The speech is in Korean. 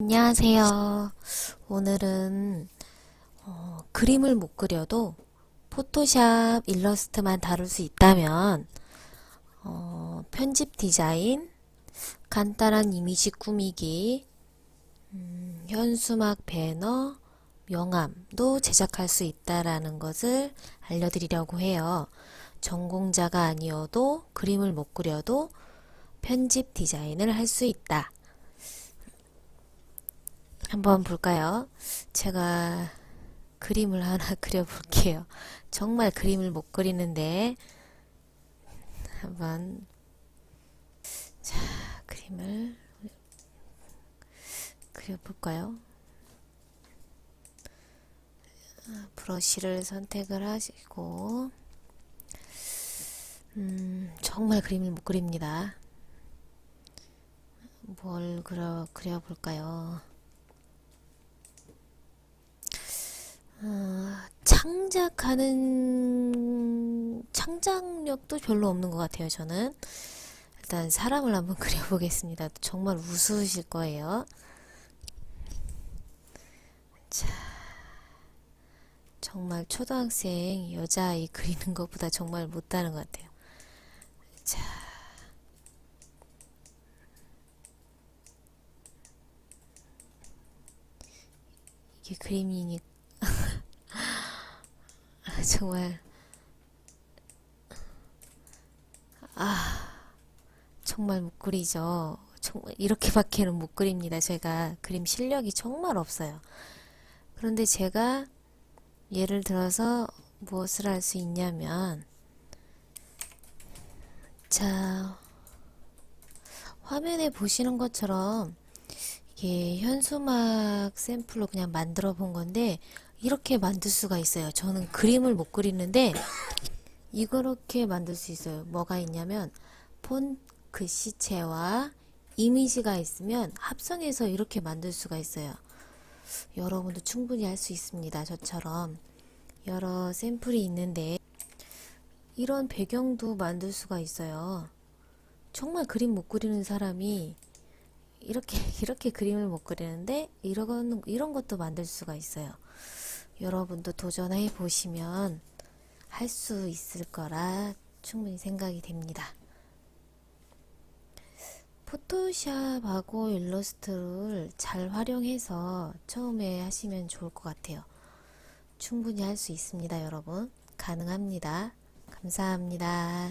안녕하세요. 오늘은 어, 그림을 못 그려도 포토샵 일러스트만 다룰 수 있다면 어, 편집 디자인, 간단한 이미지 꾸미기, 음, 현수막 배너, 명함도 제작할 수 있다라는 것을 알려드리려고 해요. 전공자가 아니어도 그림을 못 그려도 편집 디자인을 할 수 있다. 한번 볼까요? 제가 그림을 하나 그려볼게요. 정말 그림을 못 그리는데 한번 자 그림을 그려볼까요? 아, 브러쉬를 선택을 하시고 음, 정말 그림을 못 그립니다. 뭘 그려, 그려볼까요? 어, 창작하는 창작력도 별로 없는 것 같아요. 저는 일단 사람을 한번 그려보겠습니다. 정말 우스우실 거예요. 자, 정말 초등학생 여자아이 그리는 것보다 정말 못하는 것 같아요. 자, 이게 그림이니 정말 아 정말 못 그리죠. 정말 이렇게밖에는 못 그립니다. 제가 그림 실력이 정말 없어요. 그런데 제가 예를 들어서 무엇을 할 수 있냐면 자 화면에 보시는 것처럼 이게 현수막 샘플로 그냥 만들어 본 건데 이렇게 만들 수가 있어요. 저는 그림을 못 그리는데 이렇게 만들 수 있어요. 뭐가 있냐면 폰 글씨체와 이미지가 있으면 합성해서 이렇게 만들 수가 있어요. 여러분도 충분히 할 수 있습니다. 저처럼 여러 샘플이 있는데 이런 배경도 만들 수가 있어요. 정말 그림 못 그리는 사람이 이렇게 이렇게 그림을 못 그리는데 이런 이런 것도 만들 수가 있어요. 여러분도 도전해 보시면 할 수 있을 거라 충분히 생각이 됩니다. 포토샵하고 일러스트를 잘 활용해서 처음에 하시면 좋을 것 같아요. 충분히 할 수 있습니다, 여러분. 가능합니다. 감사합니다.